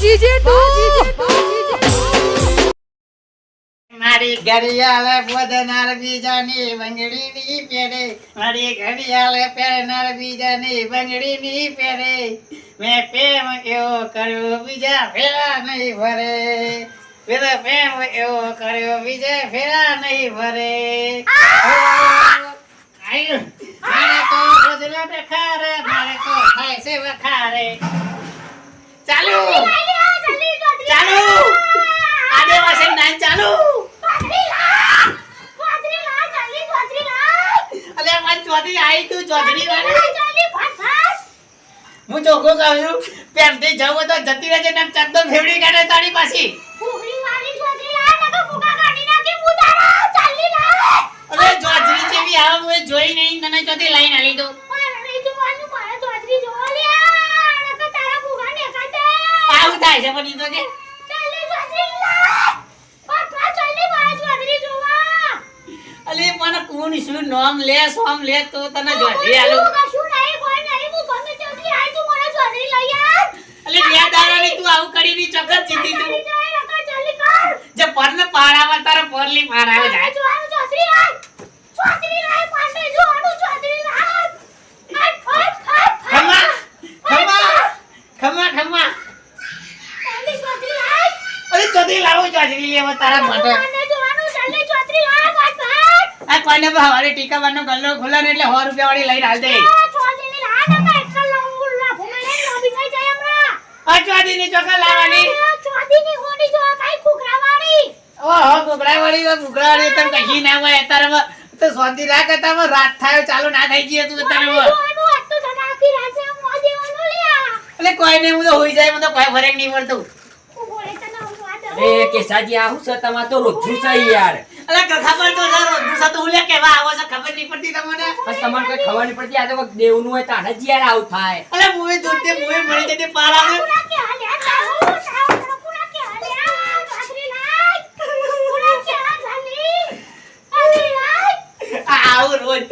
GJ મારી ઘડિયાળે બોધનાર બીજાની બંગડીની પહેરે મારી ઘડિયાળે પહેરનાર બીજાની બંગડીની પહેરે મેં પ્રેમ એવો કર્યો બીજા ફેરા નહીં ભરે પેલો પ્રેમ એવો કર્યો બીજા ફેરા નહીં ભરે આયુ. મારે તો ગોદડા બેખારે, મારે તો થાય છે વખારે. ચાલુ! ચાલુ આદિવાસી નાન ચાલુ! અલે મન ચોધી આઈ તું ચોધરી હું ચોખ્ખું કહું છું પેમથી જવું તો જતી રહેજે ને ચકદો ફેવડી કાઢે તારી પાછી. અરે ચોધરી જેવી આવે હું જોઈ નહીં તને ચોથી લાઈન આલી દો આવું થાય છે પણ ઈ તો કે. અલે પણ કોણ શું નામ લે સોમ લે તો તને જોધી આલું અલે બે દાડાની તું આવું કરી ની ચોકર જીતી તું જે પર ને પાડામાં તારા પરલી પાડાવે જાય ખમા ખમા ખમા ખમા અરે ચોધી લાવો ચોધરી લેવા તારા માટે આ કોઈને હવારે ટીકા બારનો ગલ્લો ખુલ્લો ને એટલે સો રૂપિયા વાળી લઈને હાલ દે. અચવાદી ની ચોખા લાવવાની. ઓહો તો ઘૂઘરા વાળી તને ના હોય અત્યારે તો શાંતિ રાખ હતા રાત થાય ચાલુ ના થઈ ગઈ તું અત્યારે એટલે કોઈ નહીં હું તો હોઈ જાય મને કોઈ ફરક નહીં પડતું એ કેસાજી આ શું છે? તમારે તો રોજનું છે યાર. ખબર તો તો કેવા આવો છે ખબર નહીં પડતી તમને? પણ તમારે કઈ ખબર નહીં પડતી આ તો દેવનું હોય તાણે જ યાર આવું થાય. અલે મુએ દૂધતે મુએ મળી જતી પાર આવે. આવું રોજ.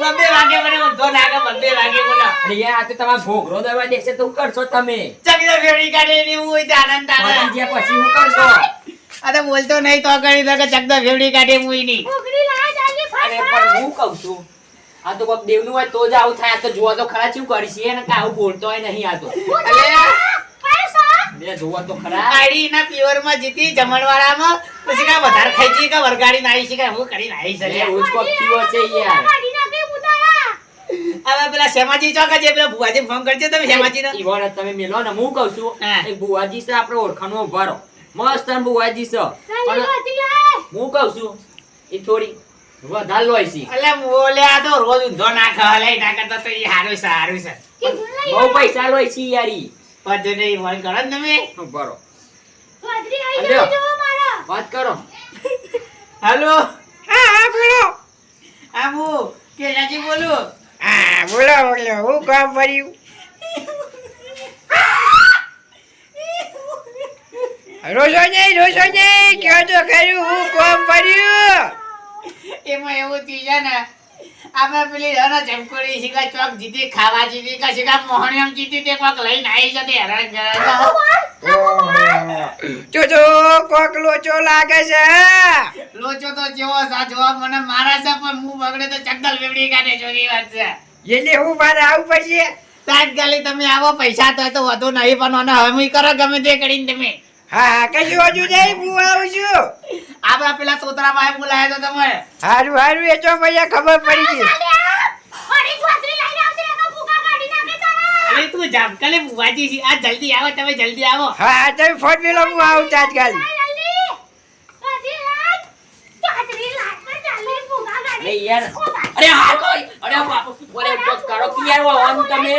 બબે વાગે મને ઊંધો નાગે બબે વાગે બોલા. અરે યાર આ તો તમારે ભોગરો દવા દેશે તો કરશો તમે. ચકડા ફેરી કાઢે હું હોય તો આનંદ આવે. પછી હું કરશો? તો બોલતો નહીં તો કરી દે કે ચકડા ફેવડી કાઢે મુઈ ની. અરે પણ હું કહું છું આ તો કોક દેવનું હોય તો જ આવું થાય આ તો જોવા તો ખરા શું કરીશ એને કે આવું બોલતો હોય નહીં આ તો. બે જોવા તો ખરા. આડી ના પ્યોરમાં જીતી જમણવાળામાં પછી કા વધારે ખાઈ જઈ કે વરગાડી ના આવી છે કે હું કરી આવી છે અરે કોક છે યાર. હવે પેલા શેમાજી ચોક છે પેલા ભુવાજી ફોન કરજો તમે શેમાજી ને તમે મેલો ને હું કહું છું હા. એક ભુવાજી છે આપણે ઓળખાણમાં ઊભા રહો. મસ્ત આમ બુવાજી છે. હું કહું છું એ થોડી વધારે લોય છે. એટલે બોલે આ તો રોજ ઊંધો ના ખવાય ના કરતા તો એ હારું છે હારું છે. બહુ પૈસા લોય છે યાર. નહીં ફોન કરો ને તમે? રહો વાત કરો. હાલો? હા હા બોલો. આબુ કેલાજી બોલું? હા બોલો બોલો હું કામ કર્યું રોશો નહીં રોશો નહીં કયો તો કર્યું? હું કોમ કર્યું એમાં એવું થઈ છે ને આપણે પેલી હને ચમકોડી શીખા ચોક જીતી ખાવા જીતી કા શીખા મોહણિયમ જીતી તે કોક લઈને આવી જતી હેરાન કરે તો કોક લોચો લાગે છે. લોચો તો જેવો સા જવાબ મને મારા છે પણ હું બગડે તો ચક્કલ વેવડી કાઢે જોગી વાત છે. એટલે હું મારે આવું પડશે? ગાલી તમે આવો પૈસા તો તો વધુ નહીં પણ મને હમી કરો ગમે તે કરીને તમે. હા હા કશું હજુ નહીં હું આવું છું. આપડા પેલા તોતરા ભાઈ બોલાયા તો તમે. હારું હારું એ તો પછી ખબર પડી ગઈ. અરે તું જામકાલે બુવાજી છે. આ જલ્દી આવો તમે જલ્દી આવો. હા હા તમે ફોન પેલો હું આવું તાત્કાલિક અરે યાર. અરે હા કોઈ. અરે બાપુ. બોલે કરો કે યાર વાવાનું તમે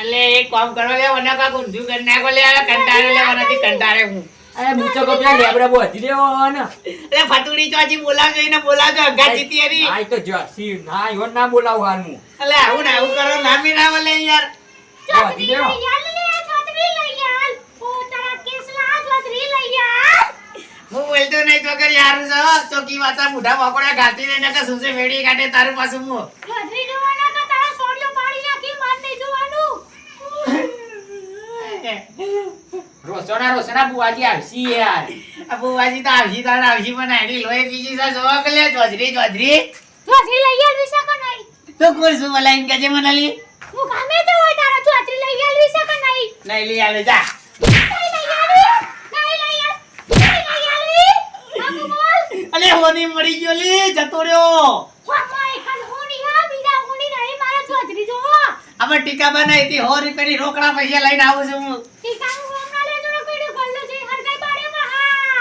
એટલે એક કામ કરો લે મને કાક ઊંધું કરી નાખો લે હવે લે મનાથી કંટાળે હું. અરે મૂચો કો પેલા લેબડા બોધી દેવો ને. એટલે ફતુડી ચોજી બોલાવજો એને બોલાવજો અગા જીતી હરી આ તો જસી ના ઈવન ના બોલાવું હાલનું. એટલે આવું ને આવું કરો નામી ના બોલે યાર. હું બોલતો નહીં તો કરી યાર ચોકી માતા બુઢા બકોડા ગાતી ને નકર સૂસે વેડી કાઢે તારું પાછું. ચોધરી જોવાના કે તારા સોડિયો પાડી નાખી માર નહીં જોવાનું રોસોના રોસોના બુવાજી આવશી યાર. આ બુવાજી તો આવશી તાણ આવશી પણ આની લોહી બીજી છે જોવા કે લે ચોધરી ચોધરી ચોધરી લઈ આલવી શકે નહીં તો કોણ શું બોલા એમ મનાલી? હું ગમે તે હોય તારા ચોધરી લઈ આલવી શકે નહીં નહીં લઈ આવે જા અલે હોની મરી ગયો લે જતો રહ્યો વામાય કલ હોની હા બીજા હોની નહીં મારા ચોધરી અમે ટીકા બનાવી હતી સો રૂપિયાની રોકડા પૈસા લઈને આવું છું હું.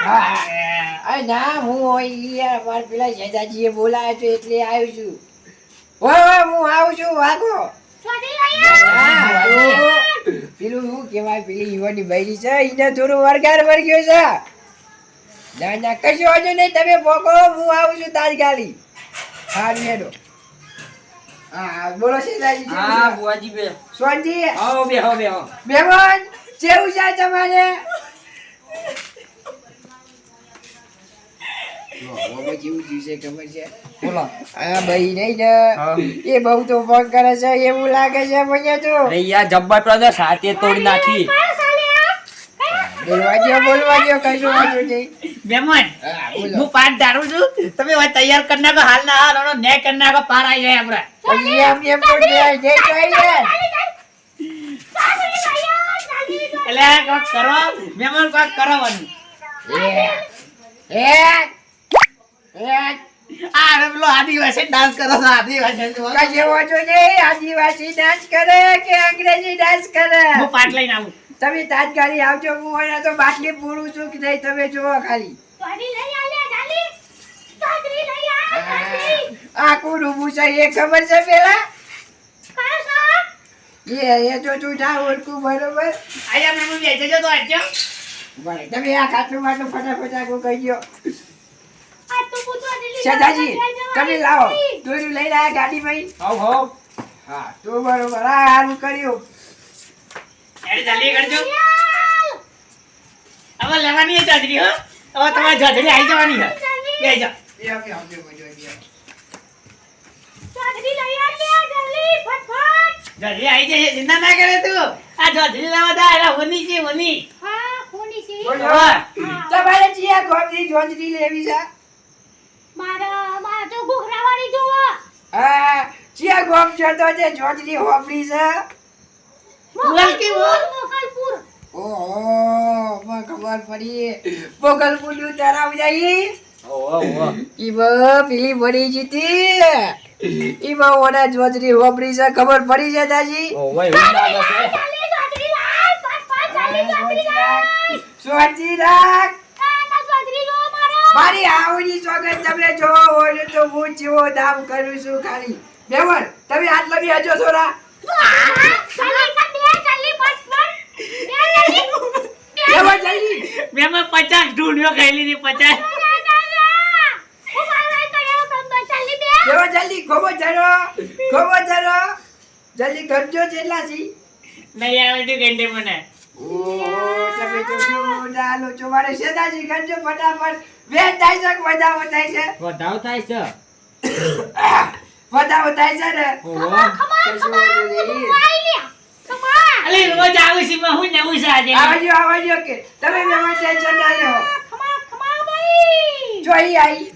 હા ના હું હોય યાર પેલા શેજાજીએ બોલાવ્યો તો એટલે આવ્યો છું. હોય હું આવું છું વાગો. પેલું શું કહેવાય પેલી યુવાની બૈરી છે એને થોડું વરગાર વર્ગ્યો છે. ના ના કશું વાંધો નહીં તમે ભોગો હું આવું છું તાજગાલી સારું હા હા, બોલો શેજાજી હા બુવાજી બે. સોનજી આવો બે હો બે હો. કેવું છે તમારે? બાબા જેવું થયું છે ખબર છે? બોલો. આ ભાઈ નહીં ને એ બહુ તો ફોન કરે છે એવું લાગે છે મને તો. અરે જબ્બર તો સાથે તોડી નાખી. બોલવા દો કશું વાંધો નહીં. મહેમાન હું પાઠ ધારું છું. તમે હવે તૈયાર કરી નાખો હાલ ના હાલ એનો ને કરી નાખો પાર આવી જાય આપણે. પછી એમ એમ તો જે કહી દે. એટલે આ કોક કરો મહેમાન કોક કરવાનું એ, એ, આદિવાસી ડાન્સ કરો કે અંગ્રેજી ડાન્સ કરે? હું પાઠ લઈને આવું. તમે તાજગારી આવજો હું હોય તો બાટલી પૂરું છું કે નહીં તમે જુઓ ખાલી. આ કોણ ઊભું છે એ ખબર છે પેલા? એ એ તો તું ના ઓળખું બરોબર. આયા મેં જજો તો બરાબર. તમે આ ખાટલું માટલું ફટાફટ કહી દો. સદાજી તમે લાવો. દોર્યું લઈને આયા ગાડી ભાઈ? હો હો હા તો બરોબર. આ સારું કર્યું. એને જલ્દી કરજો. હવે લેવાની છે જજરી હો. હવે તમારે જજરી આવી જવાની છે. આવજો આવી જશે. ચિંતા ના કરે તું. આ જજરી લેવા દા એલા હોની છે હોની. હા. તમારે ચિયા ગોમની જોંજરી લેવી છે. મારા મારા તો ઘોઘરાવાળી જોવો હા ચિયા ગોમ છે તો જે જોંજરી હોપડી છે. બોલ કે બોલ. મોકલપુર ઓહો મને ખબર પડી. નું ઓહો ઓહો ઈમાં પેલી મરી જીતી. ઈમાં ઓના જોંજરી છે ખબર પડી છે દાજી? ઓહો એવું લાગે. છે સોજી રાખ. મારો. મારી આવડી સોગન તમે જો હોય તો હું જીવો દામ કરું છું ખાલી. બેવર તમે આટલા બી હજો થોડા ચાલી કા બે ચાલી પાટ પાટ બે ચાલી જલ્દી મેં મેં પચાસ ઢૂંઢ્યો ખાઈ લીધી પચાસ. બેવર જલ્દી ખોબો જરો ખોબો જરો જલ્દી કરજો જેટલા છી. નહીં આવે તો ગંડે મને? ઓ તમે તો શું ડાલો છો મારે સેદાજી કરજો ફટાફટ. વેચ થાય છે કે વધાવો થાય છે? વધાવ થાય છે. વધાવો થાય છે ને. અલે રોજ આવું છું હું નવું છે આજે. આવજો આવજો કે તમે બેવર ટેન્શન ના લ્યો. જોઈ આઈ.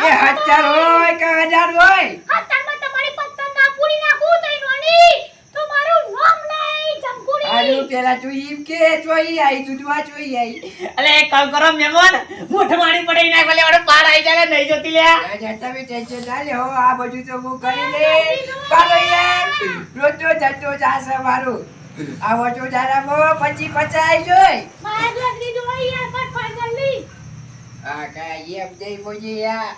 એ હજાર હોય કે હજાર હોય? આનું પેલા તું ઈમ કે જોઈ આઈ દૂધમાં જોઈ આઈ. અલે એક કામ કરો મહેમાન મુઠ પડી નાખ ભલે આપણે પાર આવી જાય નહીં જોતી લે તમે ટેન્શન ના લ્યો આ બધું તો હું કરી દે પાડો યાર રોજ તો જતો જાશે મારું. આ વટો જારામાં પછી પચાઈ જોઈ આ કા એમ નહીં બોજી યાર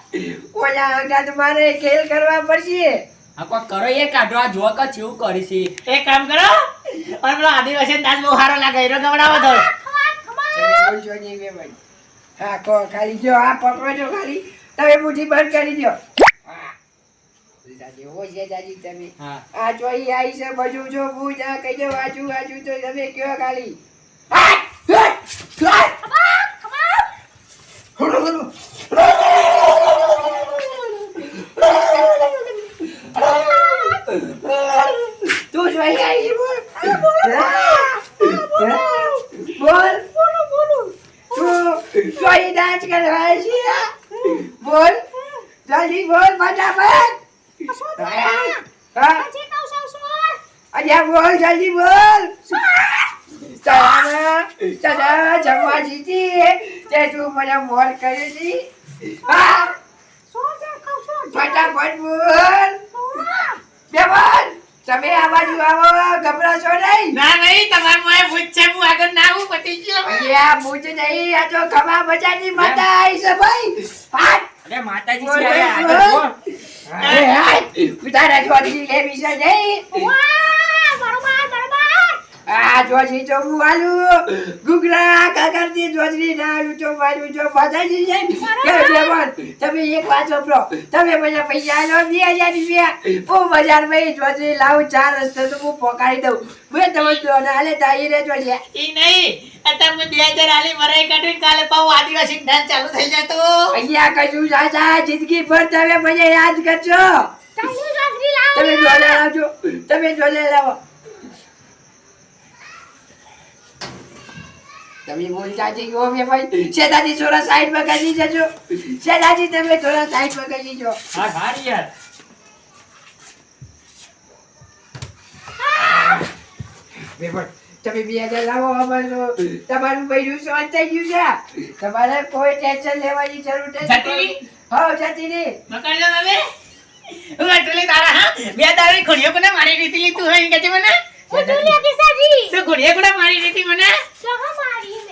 ઓલા અંગા તમારે ખેલ કરવા પડશે. આ કોઈ કરો એ કાઢો આ જો ક કેવું કરી છે. એક કામ કરો. અને પેલો આદિવાસી દાસ બહુ સારો લાગે રો ગવડાવો ભાઈ હા કો ખાલી જો આ પકડો જો ખાલી. તમે મુઠ્ઠી બંધ કરી દો. તમે. આ જોઈ આઈ છે બધું જો હું કહી દો વાંચું વાંચું તો તમે કયો ખાલી? હા! હા! તું જોઈ આવી બોલ. બોલ. તું જોઈ ડાન્સ કરવા છે? બોલ. જલ્દી બોલ ફટાફટ. હા પછી કહું છું સોર. અલ્યા બોલ જલ્દી બોલ. ચાલા ચાલા જમવા જીતી તે તું મને મોર કરી દી હા ફટાફટ બોલ. બેવન તમે આ બાજુ આવો ગભરાશો નહીં. ના નહીં તમારે મોએ છે હું આગળ ના આવું પતી ગયો. અહીંયા મૂજ નહીં આ તો ખમા બજારની માતા આવી છે ભાઈ. હાથ અરે માતાજી છે આગળ તારા જોડી લેવી છે નહીં? બરોબર બરોબર આ જોજી તો હું આલુ ગુગરા કાકરથી જોજરી ના આલુ તો મારું જો પાછાજી જાય કે બેવન તમે એક વાત વાપરો તમે મને પૈસા લો બે હજાર રૂપિયા. હું બજારમાં જોજરી લાવું ચાર રસ્તે તો હું પોકાડી દઉં. મેં તમે જો ના હાલે તાઈ રે જોજે ઈ નહીં. અત્યારે બે હજાર આલી મરાઈ કાઢીને કાલે પાછું આદિવાસી ડાન્સ ચાલુ થઈ જતો અહીંયા કશું સાચા જિંદગી ભર તમે મને યાદ કરજો. તમે જોડે લાવજો તમે જોડે લાવો. તમે બોલતા જઈ ઓ મે ભાઈ. શેતાજી થોડા સાઈડમાં કરી જજો શેતાજી તમે થોડા સાઈડ કરી હા યાર બેફર તમે બે હજાર લાવો અમારું તમારું બૈરું સોલ્વ થઈ ગયું છે. તમારે કોઈ ટેન્શન લેવાની જરૂર જતી નથી હા જતી રે મકાન હવે. હું અટલી તારા હા? બે દાડી ખોડિયો કોને મારી રીતી લીધું હોય એમ કે છે મને ઉતુલિયા કિસાજી. તો ખોડીઓ કોને મારી રીતી મને?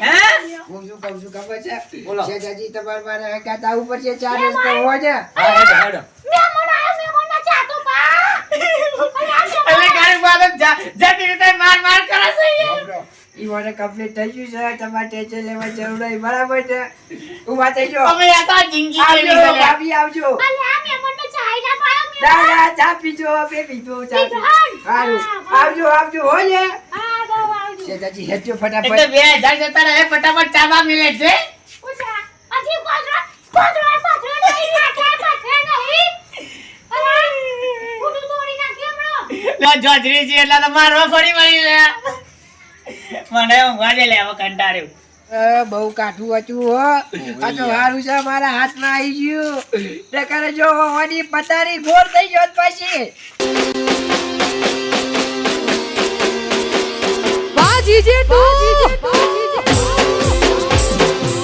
હે? હું શું કહું છું ખબર છે? બોલો. જાજી તમારે મારે કાતા ઉપર છે ચાર રસ્તો હોય છે હા હેડો હેડો મેમણ આયો મેમણ ના ચાતો પા જતી રીતે માર માર કરે છે યાર. ઈ મને કમ્પ્લીટ થઈ ગયું છે. તમારે ટેન્શન લેવા જરૂર નહીં. બરાબર છે? ઊભા થઈ જાઓ. અમે આ જિંદગી આવજો. ભાભી આવજો. અલે આ મેમણ ને ચાય ના પાયો ના ના ચા પીજો બે પીજો ચા. સારું હા, આવજો આવજો હો ને. આ દો આવજો. શેતાજી ફટાફટ. એટલે બે હજાર જતા રહે ફટાફટ ચાવા મિલે છે. ઓછા અજી કોદરો કોદરો પાછળ નહીં નાખ્યા પાછળ નહીં અરે કુડું તોડી નાખ્યો હમણો લો જોજરી છે એટલે તો મારવા ફરી વળી લે. મને ઊંઘવા દે લે હવે કંટાળ્યું. બહુ કાઠું હતું હો. આ તો સારું છે મારા હાથમાં આવી ગયું. કરે જો હોવાની પતારી ગોળ થઈ ગયો પછી. બાજી જેટુ